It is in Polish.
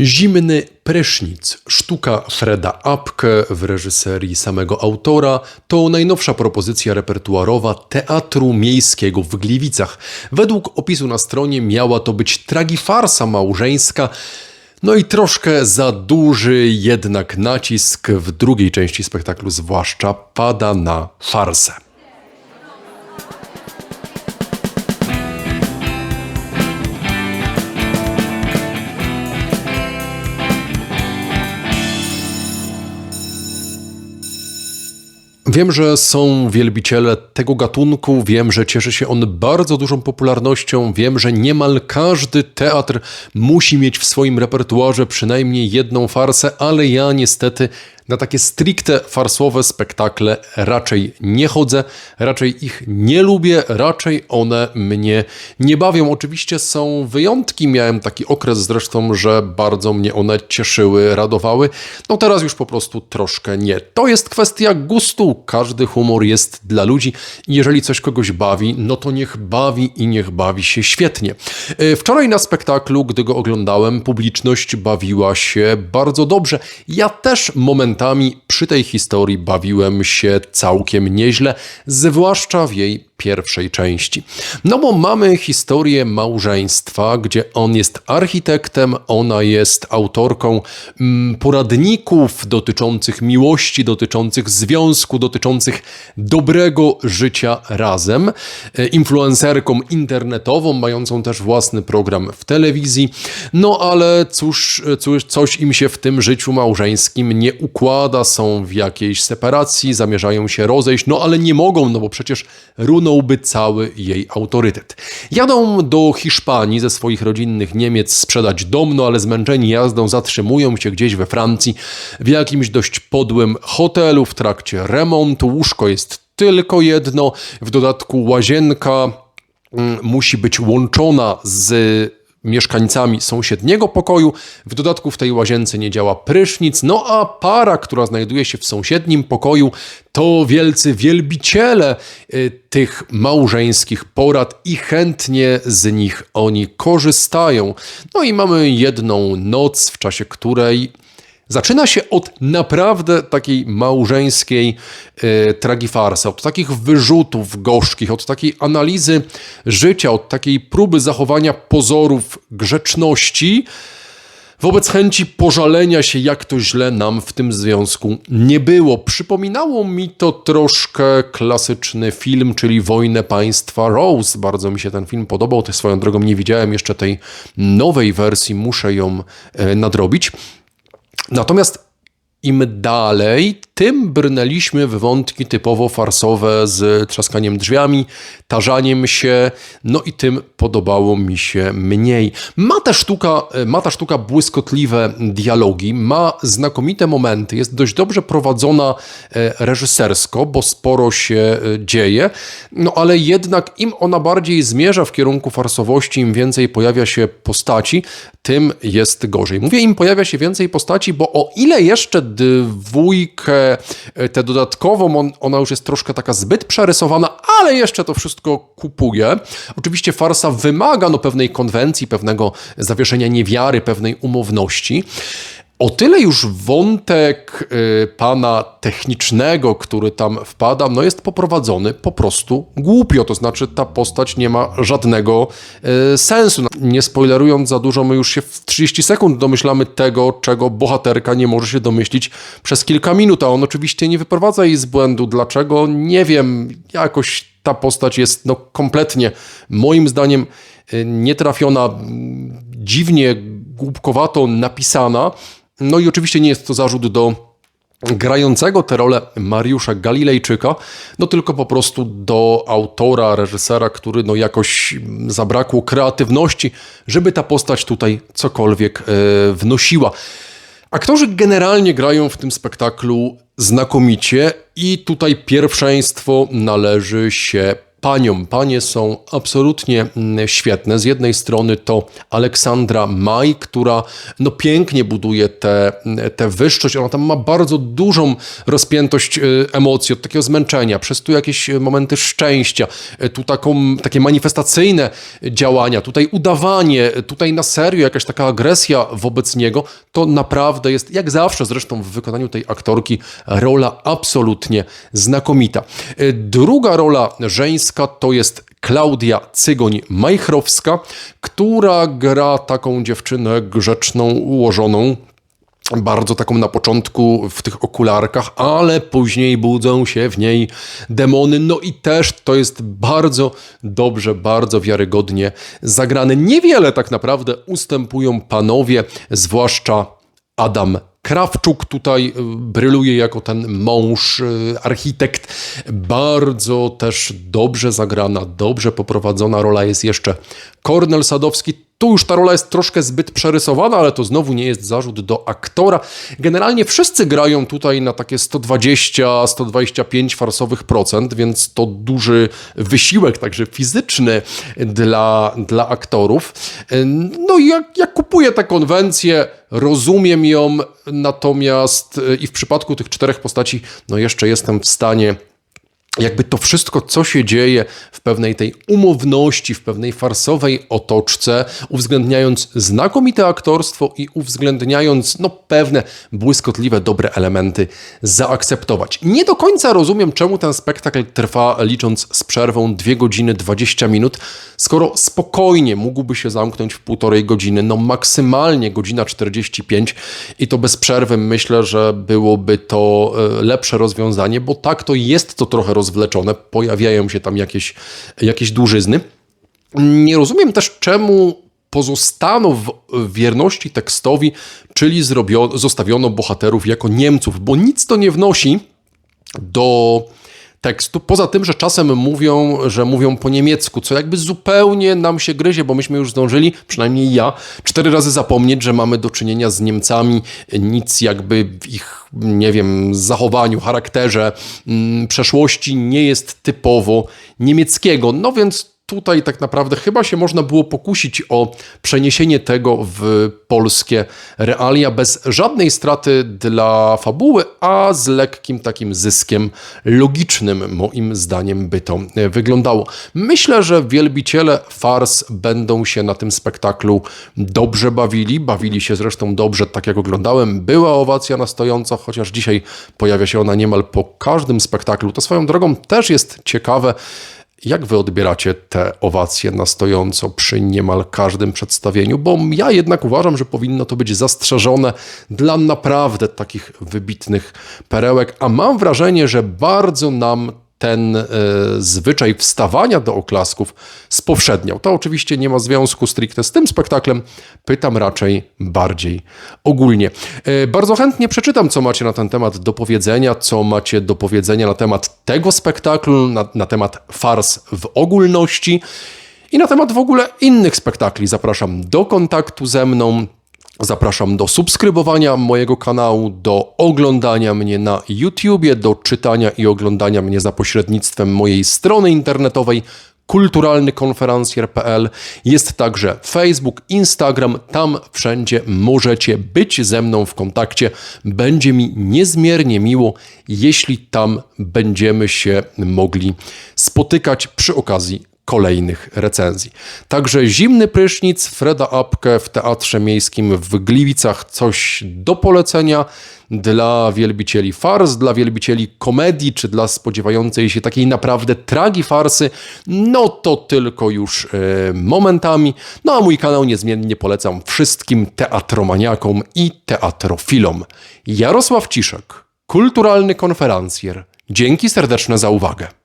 Zimny prysznic, sztuka Freda Apke w reżyserii samego autora, to najnowsza propozycja repertuarowa Teatru Miejskiego w Gliwicach. Według opisu na stronie miała to być tragifarsa małżeńska, no i troszkę za duży jednak nacisk w drugiej części spektaklu zwłaszcza pada na farsę. Wiem, że są wielbiciele tego gatunku, wiem, że cieszy się on bardzo dużą popularnością, wiem, że niemal każdy teatr musi mieć w swoim repertuarze przynajmniej jedną farsę, ale ja niestety na takie stricte farsowe spektakle raczej nie chodzę, raczej ich nie lubię, raczej one mnie nie bawią. Oczywiście są wyjątki, miałem taki okres zresztą, że bardzo mnie one cieszyły, radowały. No teraz już po prostu troszkę nie. To jest kwestia gustu. Każdy humor jest dla ludzi jeżeli coś kogoś bawi, no to niech bawi i niech bawi się świetnie. E, Wczoraj na spektaklu, gdy go oglądałem, publiczność bawiła się bardzo dobrze. Ja też momentami przy tej historii bawiłem się całkiem nieźle, zwłaszcza w jej pierwszej części. No bo mamy historię małżeństwa, gdzie on jest architektem, ona jest autorką mm, poradników dotyczących miłości, dotyczących związku, dotyczących dobrego życia razem, e, influencerką internetową, mającą też własny program w telewizji. No ale cóż, cóż, coś im się w tym życiu małżeńskim nie układa, są w jakiejś separacji, zamierzają się rozejść, no ale nie mogą, no bo przecież runąłby cały jej autorytet. Jadą do Hiszpanii ze swoich rodzinnych Niemiec sprzedać dom, no ale zmęczeni jazdą zatrzymują się gdzieś we Francji w jakimś dość podłym hotelu w trakcie remontu. Łóżko jest tylko jedno, w dodatku łazienka mm, musi być łączona z mieszkańcami sąsiedniego pokoju. W dodatku w tej łazience nie działa prysznic, no a para, która znajduje się w sąsiednim pokoju, to wielcy wielbiciele y, tych małżeńskich porad i chętnie z nich oni korzystają. No i mamy jedną noc, w czasie której Zaczyna się od naprawdę takiej małżeńskiej e, tragifarsy, od takich wyrzutów gorzkich, od takiej analizy życia, od takiej próby zachowania pozorów grzeczności, wobec chęci pożalenia się, jak to źle nam w tym związku nie było. Przypominało mi to troszkę klasyczny film, czyli Wojnę Państwa Rose. Bardzo mi się ten film podobał. Też swoją drogą nie widziałem jeszcze tej nowej wersji, muszę ją e, nadrobić. Natomiast im dalej, tym brnęliśmy w wątki typowo farsowe z trzaskaniem drzwiami, tarzaniem się, no i tym podobało mi się mniej. Ma ta sztuka, ma ta sztuka błyskotliwe dialogi, ma znakomite momenty, jest dość dobrze prowadzona e, reżysersko, bo sporo się e, dzieje, no ale jednak im ona bardziej zmierza w kierunku farsowości, im więcej pojawia się postaci, tym jest gorzej. Mówię im pojawia się więcej postaci, bo o ile jeszcze dwójkę, e, tę dodatkową, on, ona już jest troszkę taka zbyt przerysowana, ale jeszcze to wszystko kupuje. Oczywiście farsa wymaga no, pewnej konwencji, pewnego zawieszenia niewiary, pewnej umowności. O tyle już wątek y, pana technicznego, który tam wpada, no jest poprowadzony po prostu głupio. To znaczy, ta postać nie ma żadnego y, sensu. Nie spoilerując za dużo, my już się w 30 sekund domyślamy tego, czego bohaterka nie może się domyślić przez kilka minut. A on oczywiście nie wyprowadza jej z błędu. Dlaczego? Nie wiem. Jakoś ta postać jest no, kompletnie, moim zdaniem, y, nietrafiona, dziwnie, głupkowato napisana. No i oczywiście nie jest to zarzut do grającego tę rolę Mariusza Galilejczyka, no tylko po prostu do autora, reżysera, który no jakoś zabrakło kreatywności, żeby ta postać tutaj cokolwiek e, wnosiła. Aktorzy generalnie grają w tym spektaklu znakomicie i tutaj pierwszeństwo należy się paniom. Panie są absolutnie mm, świetne. Z jednej strony to Aleksandra Maj, która no pięknie buduje tę te, te wyższość. Ona tam ma bardzo dużą rozpiętość y, emocji, od takiego zmęczenia, przez tu jakieś momenty szczęścia, y, tu taką, takie manifestacyjne działania, tutaj udawanie, tutaj na serio jakaś taka agresja wobec niego, to naprawdę jest, jak zawsze zresztą w wykonaniu tej aktorki, rola absolutnie znakomita. Y, druga rola żeńska to jest Klaudia Cygoń-Majchrowska, która gra taką dziewczynę grzeczną, ułożoną, bardzo taką na początku w tych okularkach, ale później budzą się w niej demony. No i też to jest bardzo dobrze, bardzo wiarygodnie zagrane. Niewiele tak naprawdę ustępują panowie, zwłaszcza Adam Krawczuk tutaj y, bryluje jako ten mąż, y, architekt. Bardzo też dobrze zagrana, dobrze poprowadzona rola jest jeszcze Kornel Sadowski. Tu już ta rola jest troszkę zbyt przerysowana, ale to znowu nie jest zarzut do aktora. Generalnie wszyscy grają tutaj na takie 120-125 farsowych procent, więc to duży wysiłek, także fizyczny dla, dla aktorów. No i ja, ja kupuję tę konwencję, rozumiem ją, natomiast i w przypadku tych czterech postaci, no jeszcze jestem w stanie jakby to wszystko, co się dzieje w pewnej tej umowności, w pewnej farsowej otoczce, uwzględniając znakomite aktorstwo i uwzględniając no, pewne błyskotliwe, dobre elementy, zaakceptować. Nie do końca rozumiem, czemu ten spektakl trwa, licząc z przerwą 2 godziny 20 minut, skoro spokojnie mógłby się zamknąć w półtorej godziny, no maksymalnie godzina 45 i to bez przerwy myślę, że byłoby to e, lepsze rozwiązanie, bo tak to jest to trochę rozwiązanie rozwleczone, pojawiają się tam jakieś, jakieś dłużyzny. Nie rozumiem też, czemu pozostano w wierności tekstowi, czyli zrobiono, zostawiono bohaterów jako Niemców, bo nic to nie wnosi do tekstu. Poza tym, że czasem mówią, że mówią po niemiecku, co jakby zupełnie nam się gryzie, bo myśmy już zdążyli, przynajmniej ja, cztery razy zapomnieć, że mamy do czynienia z Niemcami. Nic jakby w ich, nie wiem, zachowaniu, charakterze, mm, przeszłości nie jest typowo niemieckiego. No więc tutaj tak naprawdę chyba się można było pokusić o przeniesienie tego w polskie realia bez żadnej straty dla fabuły, a z lekkim takim zyskiem logicznym, moim zdaniem by to wyglądało. Myślę, że wielbiciele fars będą się na tym spektaklu dobrze bawili. Bawili się zresztą dobrze, tak jak oglądałem. Była owacja na stojąco, chociaż dzisiaj pojawia się ona niemal po każdym spektaklu. To swoją drogą też jest ciekawe. Jak wy odbieracie te owacje na stojąco przy niemal każdym przedstawieniu? Bo ja jednak uważam, że powinno to być zastrzeżone dla naprawdę takich wybitnych perełek, a mam wrażenie, że bardzo nam ten e, zwyczaj wstawania do oklasków spowszedniał. To oczywiście nie ma związku stricte z tym spektaklem, pytam raczej bardziej ogólnie. E, bardzo chętnie przeczytam, co macie na ten temat do powiedzenia, co macie do powiedzenia na temat tego spektaklu, na, na temat fars w ogólności i na temat w ogóle innych spektakli. Zapraszam do kontaktu ze mną. Zapraszam do subskrybowania mojego kanału, do oglądania mnie na YouTubie, do czytania i oglądania mnie za pośrednictwem mojej strony internetowej kulturalnykonferencjer.pl. Jest także Facebook, Instagram, tam wszędzie możecie być ze mną w kontakcie. Będzie mi niezmiernie miło, jeśli tam będziemy się mogli spotykać przy okazji kolejnych recenzji. Także zimny prysznic Freda Apke w Teatrze Miejskim w Gliwicach coś do polecenia dla wielbicieli fars, dla wielbicieli komedii, czy dla spodziewającej się takiej naprawdę tragi farsy, no to tylko już e, momentami. No a mój kanał niezmiennie polecam wszystkim teatromaniakom i teatrofilom. Jarosław Ciszek, kulturalny konferencjer. Dzięki serdeczne za uwagę.